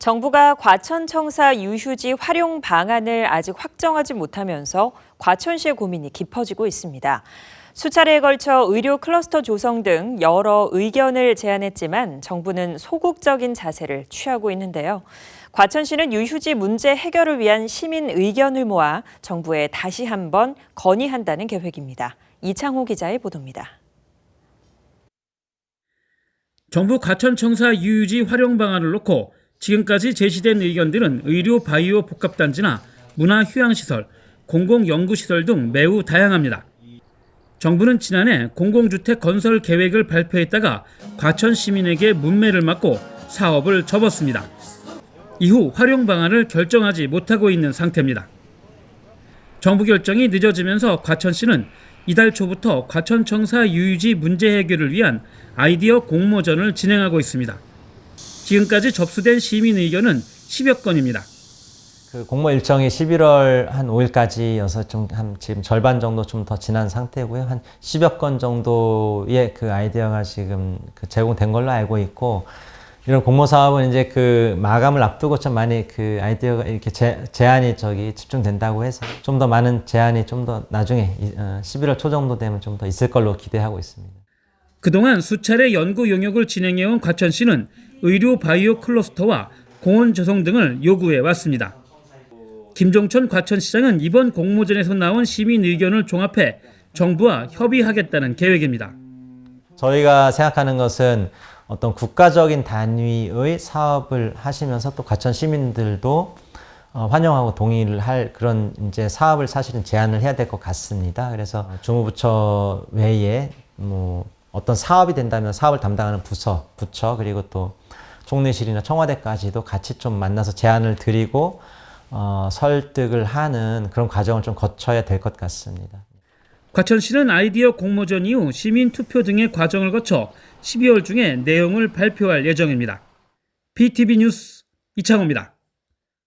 정부가 과천청사 유휴지 활용 방안을 아직 확정하지 못하면서 과천시의 고민이 깊어지고 있습니다. 수차례에 걸쳐 의료 클러스터 조성 등 여러 의견을 제안했지만 정부는 소극적인 자세를 취하고 있는데요. 과천시는 유휴지 문제 해결을 위한 시민 의견을 모아 정부에 다시 한번 건의한다는 계획입니다. 이창호 기자의 보도입니다. 정부 과천청사 유유지 활용 방안을 놓고 지금까지 제시된 의견들은 의료 바이오 복합단지나 문화 휴양시설, 공공연구시설 등 매우 다양합니다. 정부는 지난해 공공주택 건설 계획을 발표했다가 과천 시민에게 문매를 맞고 사업을 접었습니다. 이후 활용 방안을 결정하지 못하고 있는 상태입니다. 정부 결정이 늦어지면서 과천시는 이달 초부터 과천청사 유유지 문제 해결을 위한 아이디어 공모전을 진행하고 있습니다. 지금까지 접수된 시민 의견은 10여 건입니다. 그 공모 일정이 11월 한 5일까지여서 좀 한 지금 절반 정도 좀 더 지난 상태고요. 한 10여 건 정도의 그 아이디어가 지금 그 제공된 걸로 알고 있고 이런 공모 사업은 이제 그 마감을 앞두고 좀 많이 그 아이디어가 이렇게 제, 제안이 저기 집중된다고 해서 좀 더 많은 제안이 좀 더 나중에 이- 어, 11월 초 정도 되면 좀 더 있을 걸로 기대하고 있습니다. 그동안 수차례 연구 용역을 진행해온 과천시는 의료 바이오 클러스터와 공원 조성 등을 요구해 왔습니다. 김종천 과천시장은 이번 공모전에서 나온 시민 의견을 종합해 정부와 협의하겠다는 계획입니다. 저희가 생각하는 것은 어떤 국가적인 단위의 사업을 하시면서 또 과천 시민들도 어, 환영하고 동의를 할 그런 이제 사업을 사실은 제안을 해야 될 것 같습니다. 그래서 주무부처 외에 뭐 어떤 사업이 된다면 사업을 담당하는 부서, 부처 그리고 또 총리실이나 청와대까지도 같이 좀 만나서 제안을 드리고 어, 설득을 하는 그런 과정을 좀 거쳐야 될 것 같습니다. 과천시는 아이디어 공모전 이후 시민 투표 등의 과정을 거쳐 12월 중에 내용을 발표할 예정입니다. BTV 뉴스 이창호입니다.